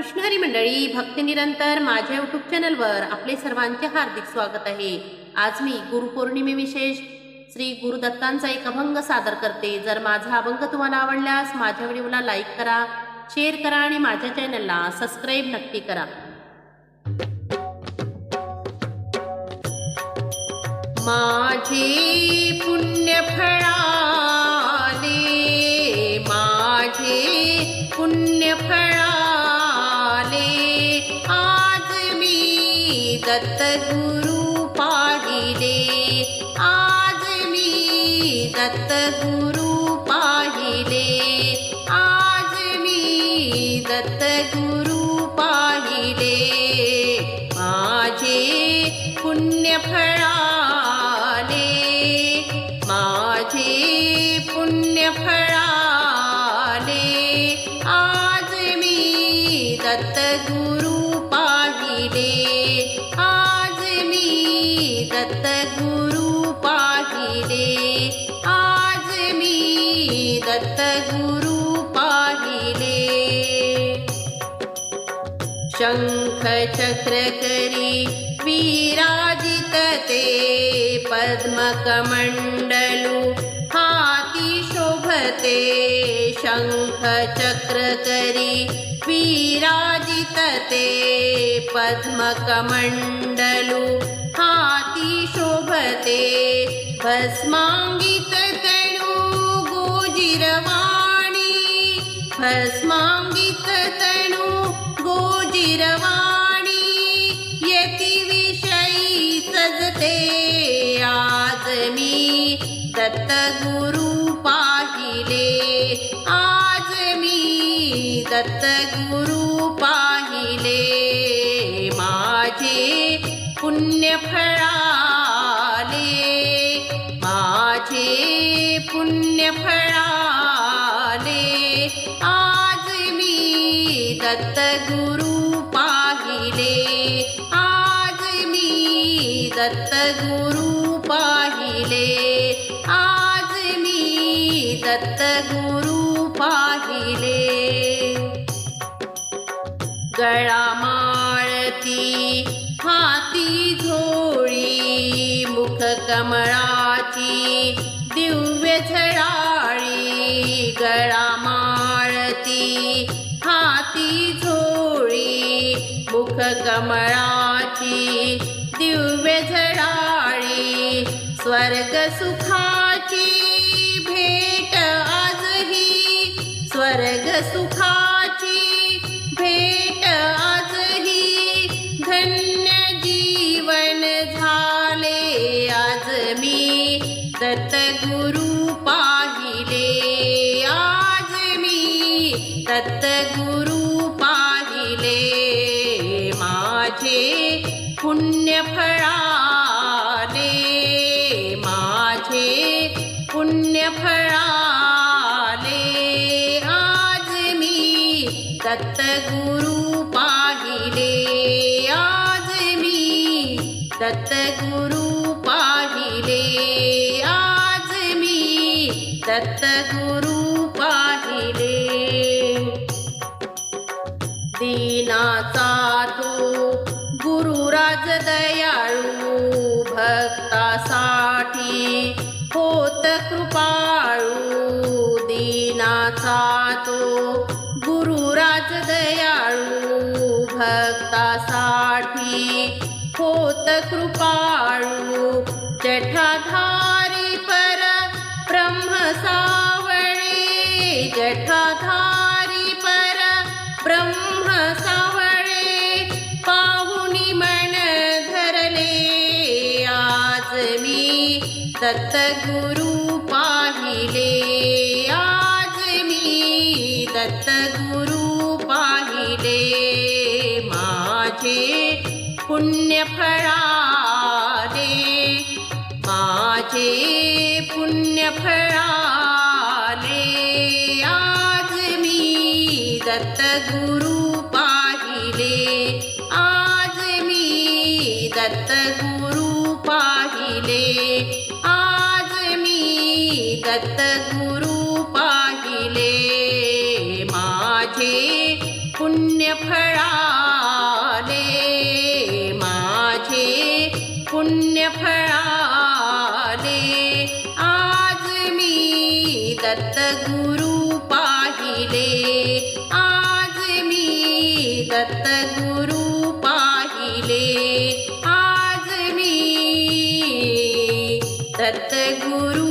कृष्णहरी मंडळी भक्ती निरंतर माझ्या यूट्यूब चॅनलवर आपले सर्वांचे हार्दिक स्वागत आहे. आज मी गुरुपौर्णिमे विशेष श्री गुरुदत्तांचा एक अभंग सादर करते. जर माझा अभंग तुम्हाला आवडल्यास माझ्या व्हिडिओला लाईक करा शेअर करा आणि माझ्या चॅनलला सबस्क्राईब नक्की करा. माझे पुण्य दत्तगुरु दत्त गुरु पाहिले. आज मी दत्त गुरु पाहिले. आज मी दत्त गुरु पाहिले. माझे पुण्यफळाले माझे पुण्यफळ शङ्खचक्रकरी पिराजितते पद्मकमण्डलु हाति शोभते शङ्खचक्रकरी चक्रकरी पीराजितते पद्मकमण्डलु खाति शोभते भस्माङ्गिततनु गोजिरवाणी भस्माङ्गिततनु तनु गोजिरवाणी यतिविषयी सजते. आज मी दत्त गुरु पाहिले. आज मी दत्त गुरु पाहिले. माझे पुण्य फळाले माझे पुण्य दत्त गुरु पाहिले. आज मी दत्त गुरु पाहिले. आज मी दत्त गुरु पाहिले. गळा माळती हाती झोळी मुख कमळाची दिव्य झळा कमळाची दिव्य झळाळी स्वर्ग सुखाची भेट आजही स्वर्ग सुखाची भेट आजही धन्य जीवन झाले आज मी. दत्त पुण्य फळाले माझे पुण्य फळाले आज मी दत्त गुरु पाहिले. आज मी दत्त गुरु पाहिले. आज मी दत्त दीनाचा तो गुरुराज दयाळू भक्तासाठी होत कृपाळू जठाधारी पर ब्रह्मसावळे जठाधारी पर ब्रह्म सावळे पाहुनी मन धरले. आज मी दत्त सतगुरु दत्त गुरु पाहिले माझे पुण्य फळाले माझे पुण्य फळाले आज मी दत्त गुरु पाहिले. आज मी दत्त गुरु पाहिले. माझे पुण्य फळाले. माझे पुण्य फळाले. आज मी दत्त गुरु पाहिले. आज मी दत्त गुरु पाहिले. आज मी दत्त गुरु